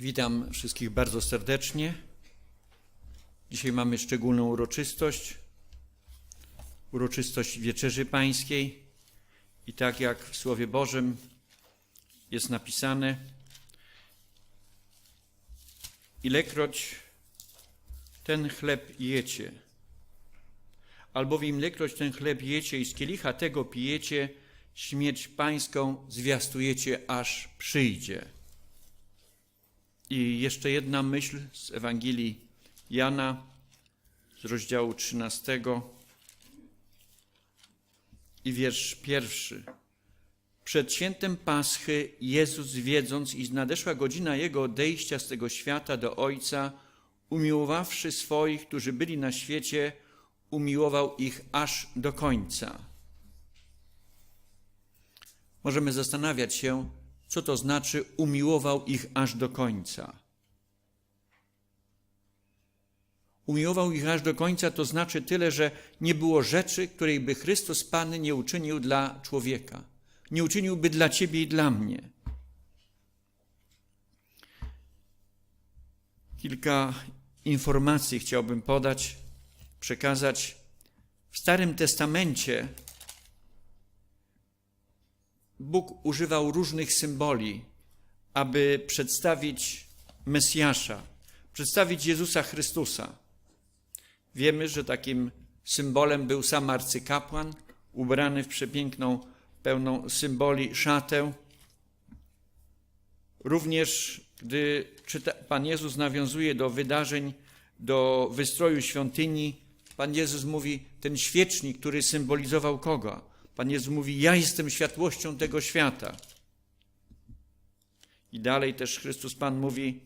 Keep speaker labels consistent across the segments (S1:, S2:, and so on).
S1: Witam wszystkich bardzo serdecznie. Dzisiaj mamy szczególną uroczystość, uroczystość Wieczerzy Pańskiej. I tak jak w Słowie Bożym jest napisane, ilekroć ten chleb jecie, albowiem ilekroć ten chleb jecie i z kielicha tego pijecie, śmierć Pańską zwiastujecie, aż przyjdzie. I jeszcze jedna myśl z Ewangelii Jana z rozdziału 13 i wiersz pierwszy. Przed świętem Paschy Jezus, wiedząc, iż nadeszła godzina Jego odejścia z tego świata do Ojca, umiłowawszy swoich, którzy byli na świecie, umiłował ich aż do końca. Możemy zastanawiać się, co to znaczy umiłował ich aż do końca. Umiłował ich aż do końca to znaczy tyle, że nie było rzeczy, której by Chrystus Pan nie uczynił dla człowieka. Nie uczyniłby dla ciebie i dla mnie. Kilka informacji chciałbym podać, przekazać. W Starym Testamencie Bóg używał różnych symboli, aby przedstawić Mesjasza, przedstawić Jezusa Chrystusa. Wiemy, że takim symbolem był sam arcykapłan, ubrany w przepiękną, pełną symboli szatę. Również gdy czyta, Pan Jezus nawiązuje do wydarzeń, do wystroju świątyni, Pan Jezus mówi, ten świecznik, który symbolizował kogo? Pan Jezus mówi, ja jestem światłością tego świata. I dalej też Chrystus Pan mówi,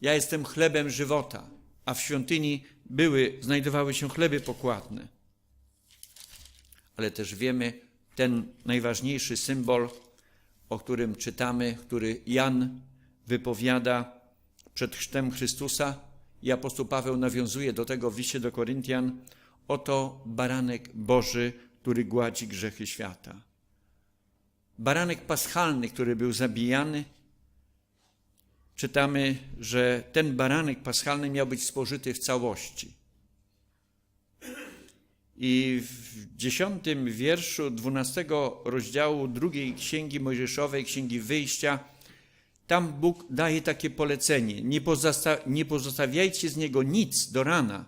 S1: ja jestem chlebem żywota, a w świątyni były, znajdowały się chleby pokładne. Ale też wiemy, ten najważniejszy symbol, o którym czytamy, który Jan wypowiada przed chrztem Chrystusa i apostoł Paweł nawiązuje do tego w liście do Koryntian, oto baranek Boży, który gładzi grzechy świata. Baranek paschalny, który był zabijany, czytamy, że ten baranek paschalny miał być spożyty w całości. I w dziesiątym wierszu dwunastego rozdziału drugiej księgi Mojżeszowej, księgi wyjścia, tam Bóg daje takie polecenie: nie, pozosta- nie pozostawiajcie z niego nic do rana,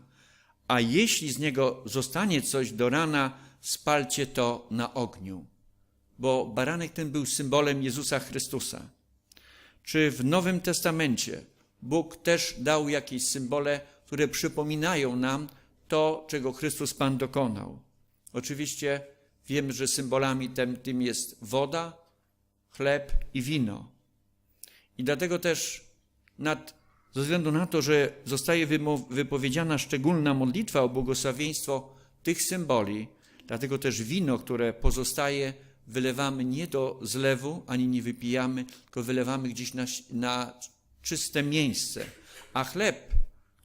S1: a jeśli z niego zostanie coś do rana, spalcie to na ogniu. Bo baranek ten był symbolem Jezusa Chrystusa. Czy w Nowym Testamencie Bóg też dał jakieś symbole, które przypominają nam to, czego Chrystus Pan dokonał? Oczywiście wiemy, że symbolami tym, tym jest woda, chleb i wino. I dlatego też nad, ze względu na to, że zostaje wypowiedziana szczególna modlitwa o błogosławieństwo tych symboli, dlatego też wino, które pozostaje, wylewamy nie do zlewu, ani nie wypijamy, tylko wylewamy gdzieś na, na czyste miejsce. A chleb,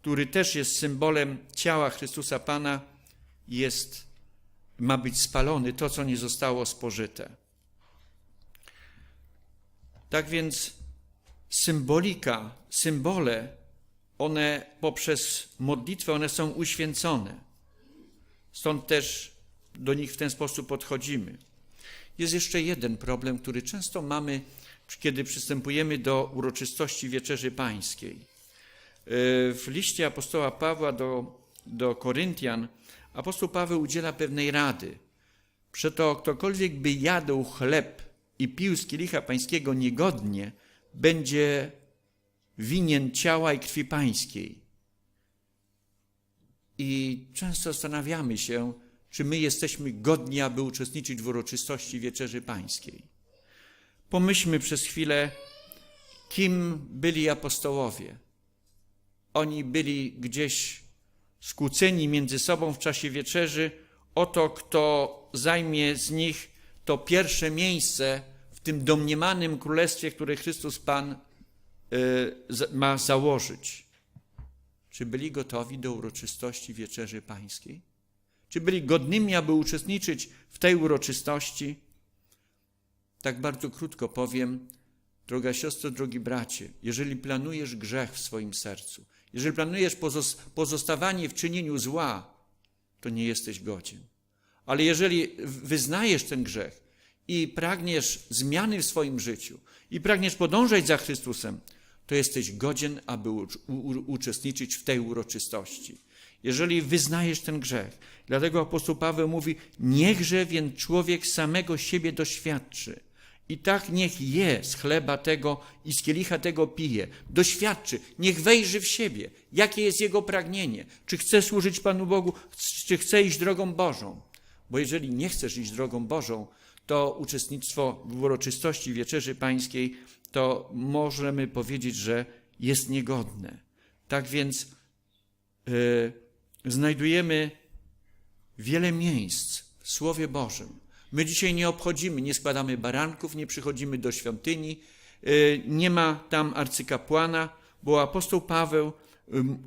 S1: który też jest symbolem ciała Chrystusa Pana, jest, ma być spalony, to co nie zostało spożyte. Tak więc symbolika, symbole, one poprzez modlitwę, one są uświęcone. Stąd też do nich w ten sposób podchodzimy. Jest jeszcze jeden problem, który często mamy, kiedy przystępujemy do uroczystości Wieczerzy Pańskiej. W liście apostoła Pawła do, do Koryntian apostoł Paweł udziela pewnej rady. Przeto ktokolwiek by jadł chleb i pił z kielicha pańskiego niegodnie, będzie winien ciała i krwi pańskiej. I często zastanawiamy się, czy my jesteśmy godni, aby uczestniczyć w uroczystości Wieczerzy Pańskiej. Pomyślmy przez chwilę, kim byli apostołowie. Oni byli gdzieś skłóceni między sobą w czasie wieczerzy o to, kto zajmie z nich to pierwsze miejsce w tym domniemanym królestwie, które Chrystus Pan ma założyć. Czy byli gotowi do uroczystości Wieczerzy Pańskiej? Czy byli godnymi, aby uczestniczyć w tej uroczystości? Tak bardzo krótko powiem, Droga siostro, drogi bracie, jeżeli planujesz grzech w swoim sercu, jeżeli planujesz pozos- pozostawanie w czynieniu zła, to nie jesteś godzien. Ale jeżeli wyznajesz ten grzech i pragniesz zmiany w swoim życiu i pragniesz podążać za Chrystusem, to jesteś godzien, aby uczestniczyć w tej uroczystości. Jeżeli wyznajesz ten grzech, dlatego apostoł Paweł mówi: Niechże więc człowiek samego siebie doświadczy. I tak niech je z chleba tego i z kielicha tego pije. Doświadczy, niech wejrzy w siebie, jakie jest jego pragnienie. Czy chce służyć Panu Bogu, czy chce iść drogą Bożą. Bo jeżeli nie chcesz iść drogą Bożą, to uczestnictwo w uroczystości Wieczerzy Pańskiej to możemy powiedzieć, że jest niegodne. Tak więc yy, znajdujemy wiele miejsc w Słowie Bożym. My dzisiaj nie obchodzimy, nie składamy baranków, nie przychodzimy do świątyni, yy, nie ma tam arcykapłana, bo apostoł Paweł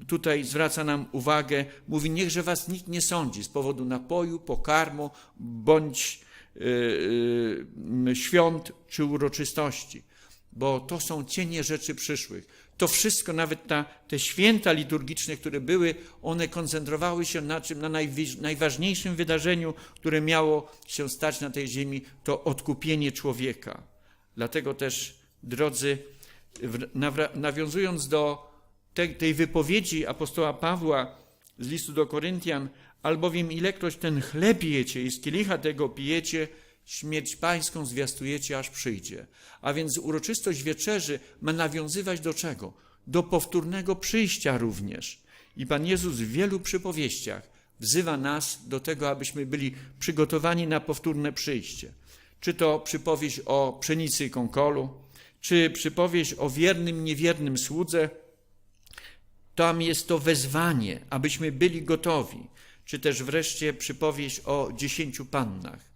S1: tutaj zwraca nam uwagę, mówi, niechże was nikt nie sądzi z powodu napoju, pokarmu, bądź yy, yy, świąt czy uroczystości, bo to są cienie rzeczy przyszłych. To wszystko, nawet ta, te święta liturgiczne, które były, one koncentrowały się na czym? Na najważniejszym wydarzeniu, które miało się stać na tej ziemi, to odkupienie człowieka. Dlatego też, drodzy, nawiązując do tej wypowiedzi apostoła Pawła z listu do Koryntian, albowiem ilekroć ten chleb jecie i z kielicha tego pijecie, śmierć pańską zwiastujecie, aż przyjdzie. A więc uroczystość wieczerzy ma nawiązywać do czego? Do powtórnego przyjścia również. I Pan Jezus w wielu przypowieściach wzywa nas do tego, abyśmy byli przygotowani na powtórne przyjście. Czy to przypowieść o pszenicy i konkolu, czy przypowieść o wiernym, niewiernym słudze, tam jest to wezwanie, abyśmy byli gotowi. Czy też wreszcie przypowieść o dziesięciu pannach,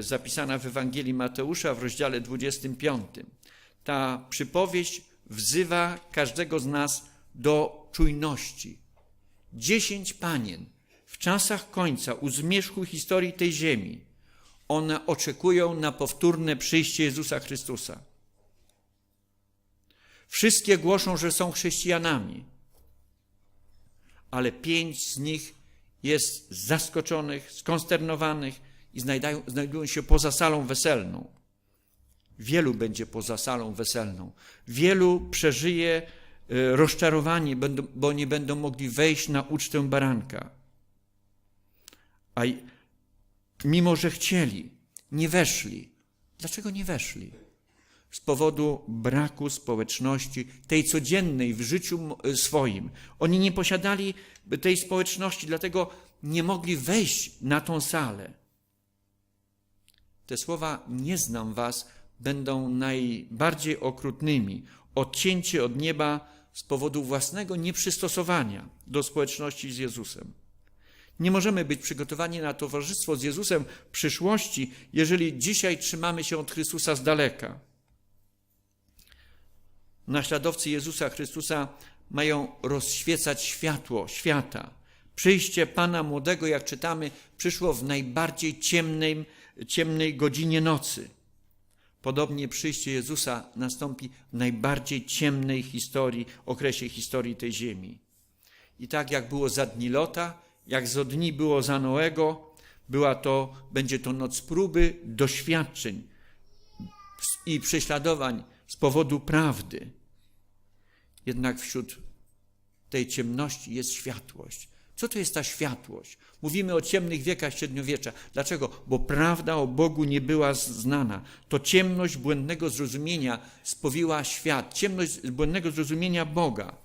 S1: zapisana w Ewangelii Mateusza w rozdziale 25. Ta przypowieść wzywa każdego z nas do czujności. Dziesięć panien w czasach końca, u zmierzchu historii tej ziemi, one oczekują na powtórne przyjście Jezusa Chrystusa. Wszystkie głoszą, że są chrześcijanami, ale pięć z nich jest zaskoczonych, skonsternowanych i znajdają, znajdują się poza salą weselną. Wielu będzie poza salą weselną. Wielu przeżyje e, rozczarowanie, bo nie będą mogli wejść na ucztę baranka. A mimo, że chcieli, nie weszli. Dlaczego nie weszli? z powodu braku społeczności, tej codziennej w życiu m- swoim. Oni nie posiadali tej społeczności, dlatego nie mogli wejść na tą salę. Te słowa nie znam was będą najbardziej okrutnymi, odcięcie od nieba z powodu własnego nieprzystosowania do społeczności z Jezusem. Nie możemy być przygotowani na towarzystwo z Jezusem w przyszłości, jeżeli dzisiaj trzymamy się od Chrystusa z daleka. Naśladowcy Jezusa Chrystusa mają rozświecać światło świata. Przyjście Pana Młodego, jak czytamy, przyszło w najbardziej ciemnej, ciemnej godzinie nocy. Podobnie przyjście Jezusa nastąpi w najbardziej ciemnej historii, okresie historii tej ziemi. I tak jak było za dni Lota, jak za dni było za Noego, była to, będzie to noc próby, doświadczeń i prześladowań z powodu prawdy. Jednak wśród tej ciemności jest światłość. Co to jest ta światłość? Mówimy o ciemnych wiekach średniowiecza. Dlaczego? Bo prawda o Bogu nie była znana. To ciemność błędnego zrozumienia spowiła świat, ciemność błędnego zrozumienia Boga.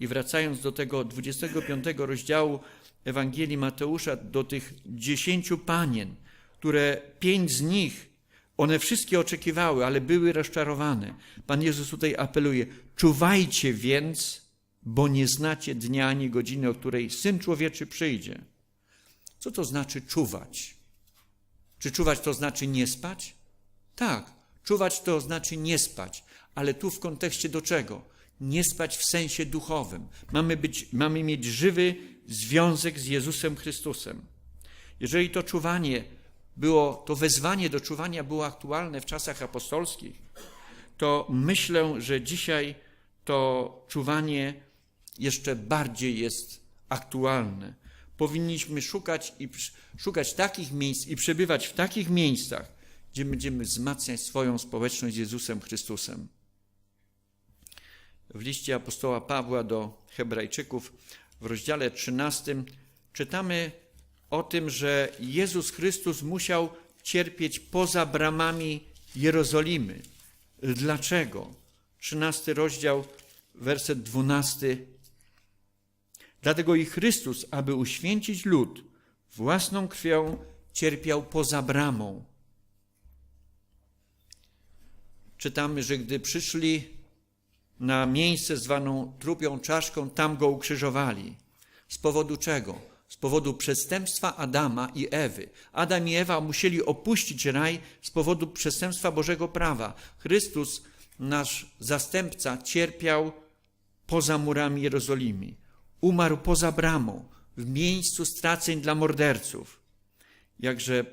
S1: I wracając do tego 25 rozdziału Ewangelii Mateusza, do tych dziesięciu panien, które pięć z nich, one wszystkie oczekiwały, ale były rozczarowane. Pan Jezus tutaj apeluje: czuwajcie więc, bo nie znacie dnia ani godziny, o której syn człowieczy przyjdzie. Co to znaczy czuwać? Czy czuwać to znaczy nie spać? Tak, czuwać to znaczy nie spać, ale tu w kontekście do czego? Nie spać w sensie duchowym. Mamy, być, mamy mieć żywy związek z Jezusem Chrystusem. Jeżeli to czuwanie było, to wezwanie do czuwania było aktualne w czasach apostolskich, to myślę, że dzisiaj to czuwanie jeszcze bardziej jest aktualne. Powinniśmy szukać, i, szukać takich miejsc i przebywać w takich miejscach, gdzie będziemy wzmacniać swoją społeczność z Jezusem Chrystusem. W liście apostoła Pawła do Hebrajczyków w rozdziale 13 czytamy o tym, że Jezus Chrystus musiał cierpieć poza bramami Jerozolimy. Dlaczego? 13 rozdział, werset 12. Dlatego i Chrystus, aby uświęcić lud, własną krwią cierpiał poza bramą. Czytamy, że gdy przyszli na miejsce zwaną trupią czaszką, tam go ukrzyżowali. Z powodu czego? Z powodu przestępstwa Adama i Ewy. Adam i Ewa musieli opuścić raj z powodu przestępstwa Bożego prawa. Chrystus, nasz zastępca, cierpiał poza murami Jerozolimy. Umarł poza bramą, w miejscu straceń dla morderców. Jakże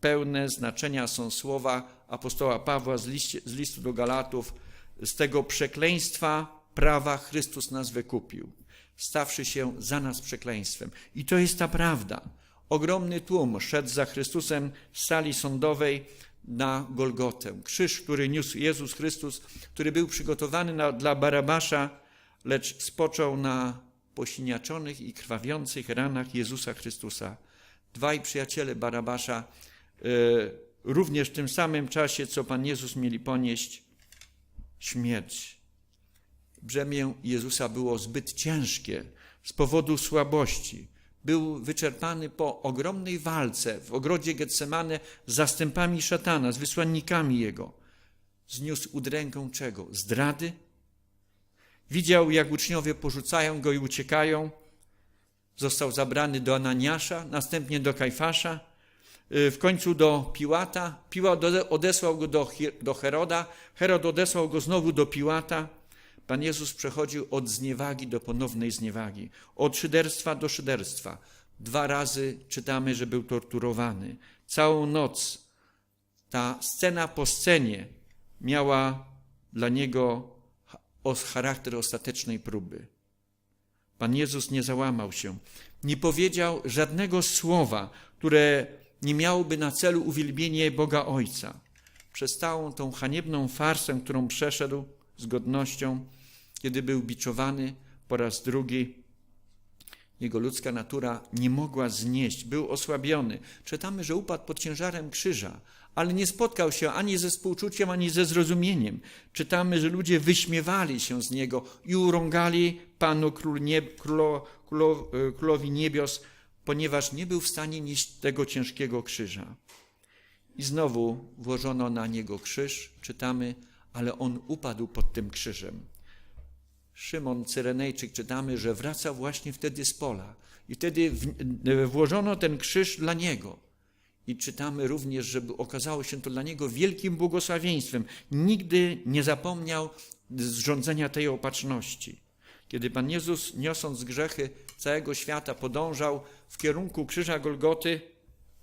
S1: pełne znaczenia są słowa apostoła Pawła z, liście, z listu do Galatów, z tego przekleństwa prawa Chrystus nas wykupił, stawszy się za nas przekleństwem. I to jest ta prawda. Ogromny tłum szedł za Chrystusem z sali sądowej na Golgotę. Krzyż, który niósł Jezus Chrystus, który był przygotowany na, dla Barabasza, lecz spoczął na posiniaczonych i krwawiących ranach Jezusa Chrystusa. Dwaj przyjaciele Barabasza y, również w tym samym czasie, co Pan Jezus mieli ponieść, śmierć. Brzemię Jezusa było zbyt ciężkie z powodu słabości. Był wyczerpany po ogromnej walce w ogrodzie Getsemane z zastępami szatana, z wysłannikami jego. Zniósł udręką czego? Zdrady? Widział, jak uczniowie porzucają go i uciekają. Został zabrany do Ananiasza, następnie do Kajfasza w końcu do Piłata. Piłat odesłał go do, do Heroda. Herod odesłał go znowu do Piłata. Pan Jezus przechodził od zniewagi do ponownej zniewagi, od szyderstwa do szyderstwa. Dwa razy czytamy, że był torturowany. Całą noc ta scena po scenie miała dla niego charakter ostatecznej próby. Pan Jezus nie załamał się, nie powiedział żadnego słowa, które nie miałoby na celu uwielbienie Boga Ojca. Przez całą tą haniebną farsę, którą przeszedł z godnością, kiedy był biczowany po raz drugi, jego ludzka natura nie mogła znieść, był osłabiony. Czytamy, że upadł pod ciężarem krzyża, ale nie spotkał się ani ze współczuciem, ani ze zrozumieniem. Czytamy, że ludzie wyśmiewali się z niego i urągali Panu Król nieb, królo, królo, Królowi Niebios, ponieważ nie był w stanie nieść tego ciężkiego krzyża. I znowu włożono na niego krzyż, czytamy, ale on upadł pod tym krzyżem. Szymon Cyrenejczyk czytamy, że wraca właśnie wtedy z pola i wtedy włożono ten krzyż dla niego. I czytamy również, że okazało się to dla niego wielkim błogosławieństwem. Nigdy nie zapomniał zrządzenia tej opatrzności. Kiedy Pan Jezus, niosąc grzechy całego świata, podążał w kierunku krzyża Golgoty,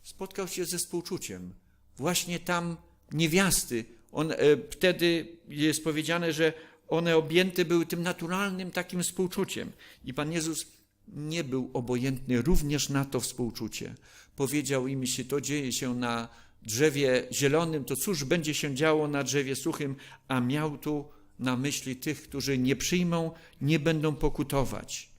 S1: spotkał się ze współczuciem. Właśnie tam niewiasty, on, e, wtedy jest powiedziane, że one objęte były tym naturalnym takim współczuciem. I Pan Jezus nie był obojętny również na to współczucie. Powiedział im, jeśli to dzieje się na drzewie zielonym, to cóż będzie się działo na drzewie suchym, a miał tu na myśli tych, którzy nie przyjmą, nie będą pokutować.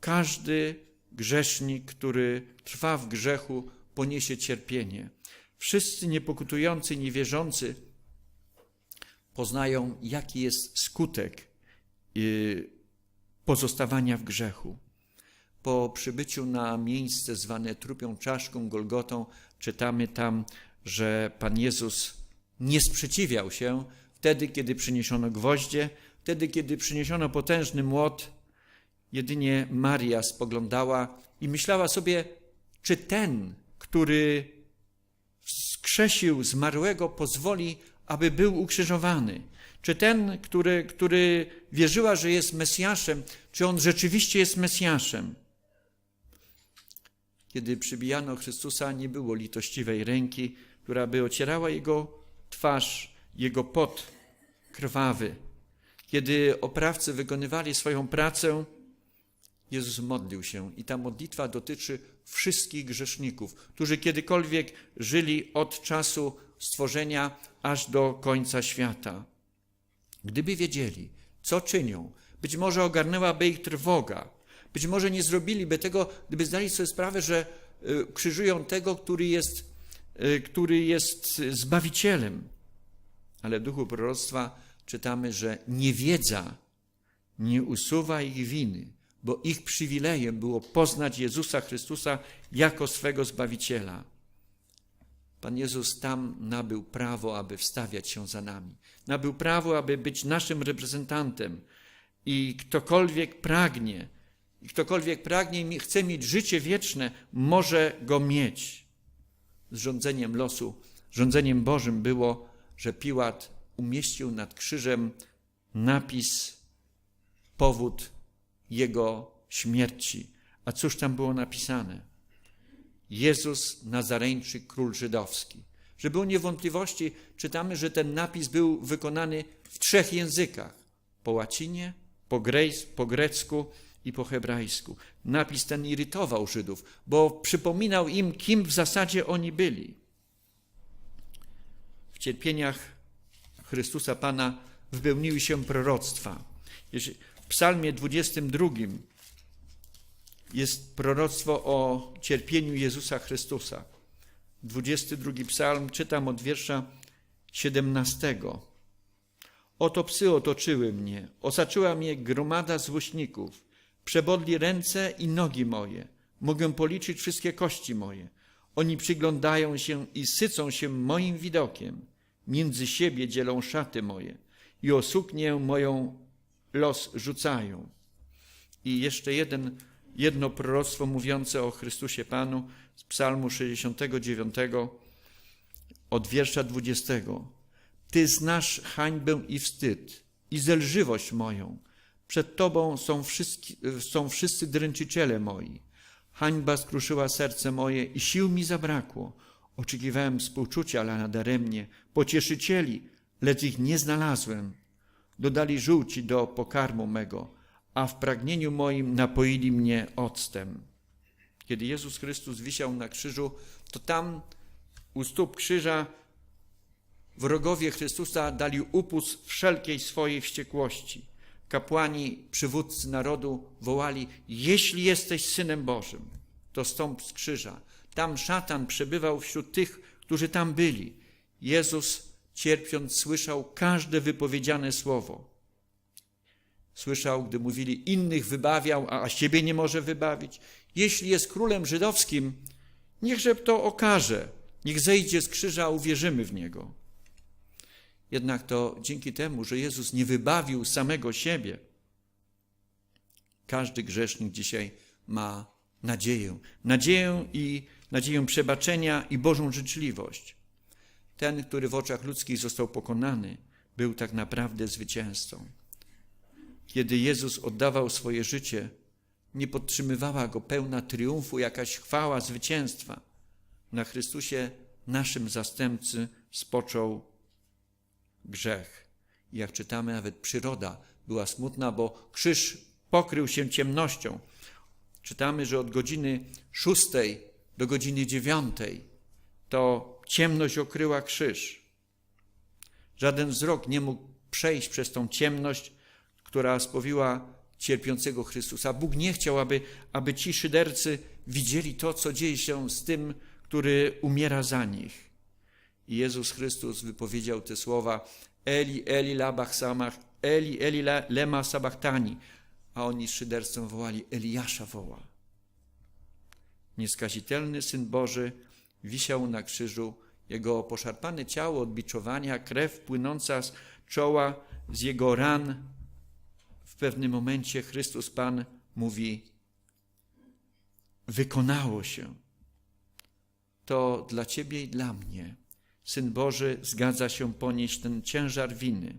S1: Każdy grzesznik, który trwa w grzechu, poniesie cierpienie. Wszyscy niepokutujący, niewierzący poznają, jaki jest skutek y, pozostawania w grzechu. Po przybyciu na miejsce zwane trupią czaszką, Golgotą, czytamy tam, że Pan Jezus nie sprzeciwiał się wtedy, kiedy przyniesiono gwoździe, wtedy, kiedy przyniesiono potężny młot, jedynie Maria spoglądała i myślała sobie, czy ten, który skrzesił zmarłego, pozwoli, aby był ukrzyżowany. Czy ten, który, który wierzyła, że jest Mesjaszem, czy on rzeczywiście jest Mesjaszem? Kiedy przybijano Chrystusa, nie było litościwej ręki, która by ocierała jego twarz, jego pot krwawy. Kiedy oprawcy wykonywali swoją pracę, Jezus modlił się i ta modlitwa dotyczy wszystkich grzeszników, którzy kiedykolwiek żyli od czasu stworzenia aż do końca świata. Gdyby wiedzieli, co czynią, być może ogarnęłaby ich trwoga, być może nie zrobiliby tego, gdyby zdali sobie sprawę, że y, krzyżują tego, który jest, y, który jest zbawicielem. Ale w duchu proroctwa czytamy, że niewiedza nie usuwa ich winy, bo ich przywilejem było poznać Jezusa Chrystusa jako swego Zbawiciela. Pan Jezus tam nabył prawo, aby wstawiać się za nami. Nabył prawo, aby być naszym reprezentantem. I ktokolwiek pragnie, i ktokolwiek pragnie i chce mieć życie wieczne, może go mieć. Z rządzeniem losu, rządzeniem Bożym było, że Piłat umieścił nad krzyżem napis, powód jego śmierci. A cóż tam było napisane? Jezus Nazareńczyk, król żydowski. Żeby było niewątpliwości, czytamy, że ten napis był wykonany w trzech językach: po łacinie, po, po grecku i po hebrajsku. Napis ten irytował Żydów, bo przypominał im, kim w zasadzie oni byli. W cierpieniach Chrystusa Pana wypełniły się proroctwa. W psalmie 22 jest proroctwo o cierpieniu Jezusa Chrystusa. 22 psalm czytam od wiersza 17. Oto psy otoczyły mnie, osaczyła mnie gromada złośników, przebodli ręce i nogi moje. Mogę policzyć wszystkie kości moje. Oni przyglądają się i sycą się moim widokiem. Między siebie dzielą szaty moje i o suknię moją los rzucają. I jeszcze jeden, jedno proroctwo mówiące o Chrystusie Panu z Psalmu 69 od wiersza 20. Ty znasz hańbę i wstyd i zelżywość moją. Przed Tobą są, wszyscy, są wszyscy dręczyciele moi. Hańba skruszyła serce moje i sił mi zabrakło. Oczekiwałem współczucia, ale nadaremnie, pocieszycieli, lecz ich nie znalazłem. Dodali żółci do pokarmu mego, a w pragnieniu moim napoili mnie octem. Kiedy Jezus Chrystus wisiał na krzyżu, to tam u stóp krzyża wrogowie Chrystusa dali upust wszelkiej swojej wściekłości. Kapłani, przywódcy narodu wołali: Jeśli jesteś synem Bożym, to stąp z krzyża. Tam szatan przebywał wśród tych, którzy tam byli. Jezus, cierpiąc, słyszał każde wypowiedziane słowo. Słyszał, gdy mówili: Innych wybawiał, a siebie nie może wybawić. Jeśli jest królem żydowskim, niechże to okaże. Niech zejdzie z krzyża, a uwierzymy w niego. Jednak to dzięki temu, że Jezus nie wybawił samego siebie, każdy grzesznik dzisiaj ma nadzieję. Nadzieję i nadzieję przebaczenia i Bożą życzliwość. Ten, który w oczach ludzkich został pokonany, był tak naprawdę zwycięzcą. Kiedy Jezus oddawał swoje życie, nie podtrzymywała go pełna triumfu, jakaś chwała zwycięstwa. Na Chrystusie, naszym zastępcy, spoczął grzech. I jak czytamy, nawet przyroda była smutna, bo krzyż pokrył się ciemnością. Czytamy, że od godziny szóstej do godziny dziewiątej to ciemność okryła krzyż. Żaden wzrok nie mógł przejść przez tą ciemność, która spowiła cierpiącego Chrystusa. Bóg nie chciał, aby, aby ci szydercy widzieli to, co dzieje się z tym, który umiera za nich. I Jezus Chrystus wypowiedział te słowa Eli, Eli, labach samach, Eli, Eli, lema sabachtani. A oni z szyderstwem wołali, Eliasza woła. Nieskazitelny Syn Boży wisiał na krzyżu, jego poszarpane ciało od biczowania, krew płynąca z czoła, z jego ran. W pewnym momencie Chrystus Pan mówi, wykonało się. To dla Ciebie i dla mnie Syn Boży zgadza się ponieść ten ciężar winy.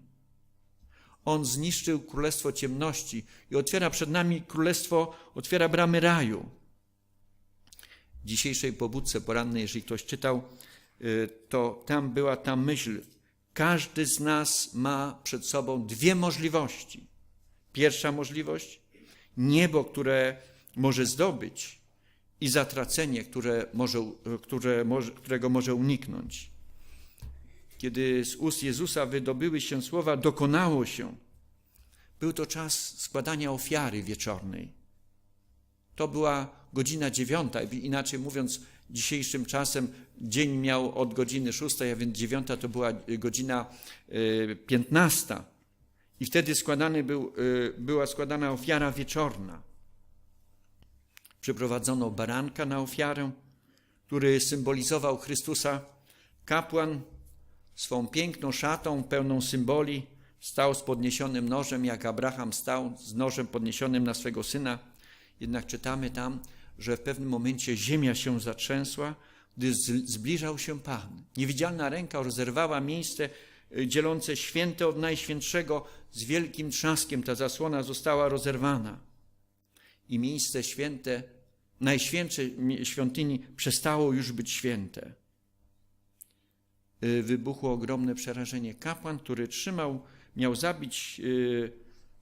S1: On zniszczył królestwo ciemności i otwiera przed nami królestwo, otwiera bramy raju. dzisiejszej pobudce porannej, jeżeli ktoś czytał, y, to tam była ta myśl. Każdy z nas ma przed sobą dwie możliwości. Pierwsza możliwość niebo, które może zdobyć i zatracenie, które może, które którego może uniknąć. Kiedy z ust Jezusa wydobyły się słowa dokonało się, był to czas składania ofiary wieczornej. To była godzina dziewiąta, inaczej mówiąc, dzisiejszym czasem dzień miał od godziny szóstej, a więc dziewiąta to była godzina piętnasta. I wtedy składany był, była składana ofiara wieczorna. Przyprowadzono baranka na ofiarę, który symbolizował Chrystusa. Kapłan swą piękną szatą, pełną symboli, stał z podniesionym nożem, jak Abraham stał z nożem podniesionym na swego syna. Jednak czytamy tam, że w pewnym momencie ziemia się zatrzęsła, gdy zbliżał się Pan. Niewidzialna ręka rozerwała miejsce dzielące święte od najświętszego z wielkim trzaskiem. Ta zasłona została rozerwana. I miejsce święte, najświętsze świątyni przestało już być święte. Wybuchło ogromne przerażenie. Kapłan, który trzymał, miał zabić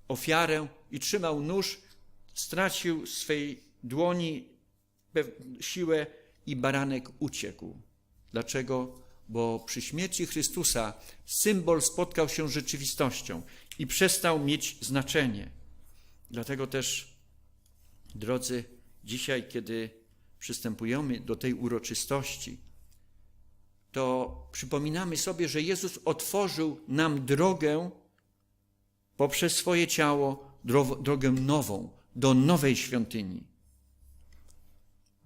S1: ofiarę i trzymał nóż, stracił swej dłoni siłę i baranek uciekł. Dlaczego? Bo przy śmierci Chrystusa symbol spotkał się z rzeczywistością i przestał mieć znaczenie. Dlatego też, drodzy, dzisiaj, kiedy przystępujemy do tej uroczystości, to przypominamy sobie, że Jezus otworzył nam drogę poprzez swoje ciało, drogę nową, do nowej świątyni.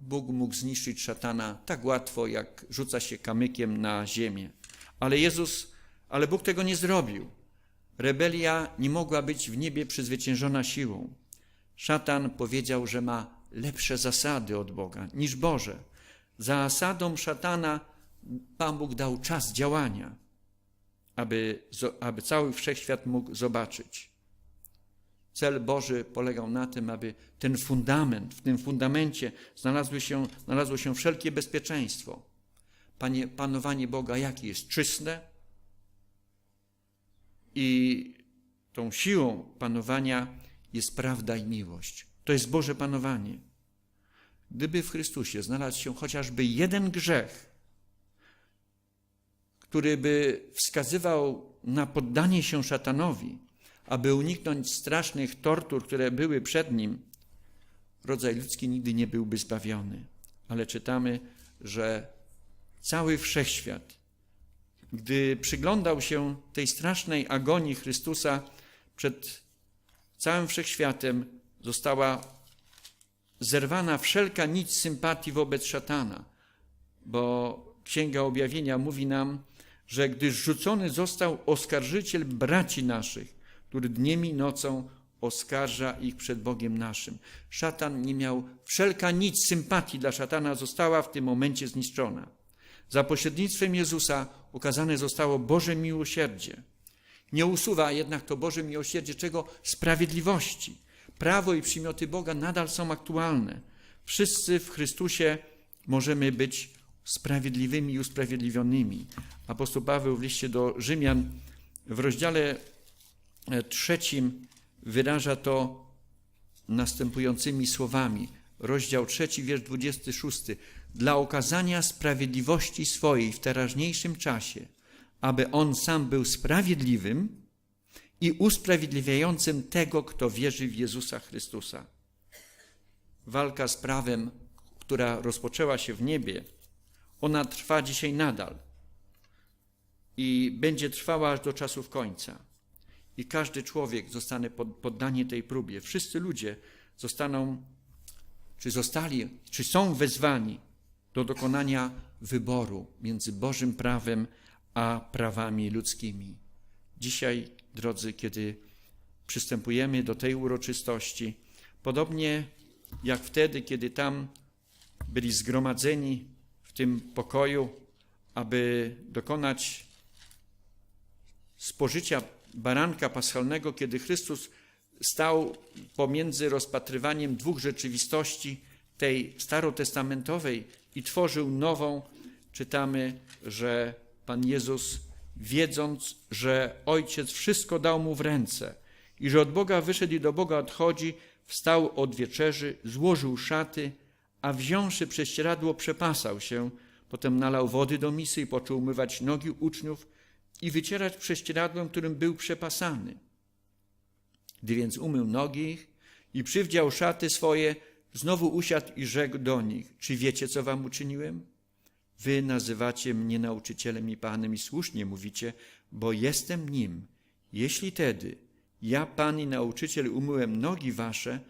S1: Bóg mógł zniszczyć szatana tak łatwo, jak rzuca się kamykiem na ziemię. Ale Jezus, ale Bóg tego nie zrobił. Rebelia nie mogła być w niebie przezwyciężona siłą. Szatan powiedział, że ma lepsze zasady od Boga niż Boże. Zasadą szatana Pan Bóg dał czas działania, aby, aby cały wszechświat mógł zobaczyć. Cel Boży polegał na tym, aby ten fundament, w tym fundamencie znalazło się, znalazło się wszelkie bezpieczeństwo. Panie, panowanie Boga jakie jest? Czyste. I tą siłą panowania jest prawda i miłość. To jest Boże panowanie. Gdyby w Chrystusie znalazł się chociażby jeden grzech, który by wskazywał na poddanie się szatanowi, aby uniknąć strasznych tortur, które były przed nim, rodzaj ludzki nigdy nie byłby zbawiony. Ale czytamy, że cały wszechświat, gdy przyglądał się tej strasznej agonii Chrystusa przed całym wszechświatem, została zerwana wszelka nić sympatii wobec szatana, bo Księga Objawienia mówi nam, że gdy rzucony został oskarżyciel braci naszych, który dniem i nocą oskarża ich przed Bogiem naszym. Szatan nie miał, wszelka nić sympatii dla szatana została w tym momencie zniszczona. Za pośrednictwem Jezusa ukazane zostało Boże miłosierdzie. Nie usuwa jednak to Boże miłosierdzie czego? Sprawiedliwości. Prawo i przymioty Boga nadal są aktualne. Wszyscy w Chrystusie możemy być sprawiedliwymi i usprawiedliwionymi. Apostoł Paweł w liście do Rzymian w rozdziale trzecim wyraża to następującymi słowami. Rozdział trzeci, wiersz 26. Dla okazania sprawiedliwości swojej w teraźniejszym czasie, aby on sam był sprawiedliwym i usprawiedliwiającym tego, kto wierzy w Jezusa Chrystusa. Walka z prawem, która rozpoczęła się w niebie, ona trwa dzisiaj nadal i będzie trwała aż do czasów końca. I każdy człowiek zostanie poddany tej próbie. Wszyscy ludzie zostaną, czy zostali, czy są wezwani do dokonania wyboru między Bożym prawem a prawami ludzkimi. Dzisiaj, drodzy, kiedy przystępujemy do tej uroczystości, podobnie jak wtedy, kiedy tam byli zgromadzeni w tym pokoju, aby dokonać spożycia baranka paschalnego, kiedy Chrystus stał pomiędzy rozpatrywaniem dwóch rzeczywistości, tej starotestamentowej i tworzył nową, czytamy, że Pan Jezus, wiedząc, że Ojciec wszystko dał mu w ręce i że od Boga wyszedł i do Boga odchodzi, wstał od wieczerzy, złożył szaty, a wziąwszy prześcieradło, przepasał się, potem nalał wody do misy i począł umywać nogi uczniów i wycierać prześcieradłem, którym był przepasany. Gdy więc umył nogi ich i przywdział szaty swoje, znowu usiadł i rzekł do nich, czy wiecie, co wam uczyniłem? Wy nazywacie mnie nauczycielem i panem i słusznie mówicie, bo jestem nim. Jeśli tedy ja, pan i nauczyciel, umyłem nogi wasze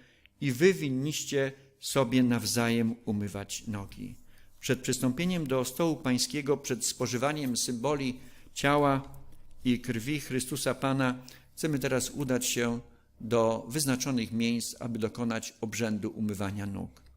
S1: i wy winniście sobie nawzajem umywać nogi. Przed przystąpieniem do stołu pańskiego, przed spożywaniem symboli ciała i krwi Chrystusa Pana, chcemy teraz udać się do wyznaczonych miejsc, aby dokonać obrzędu umywania nóg.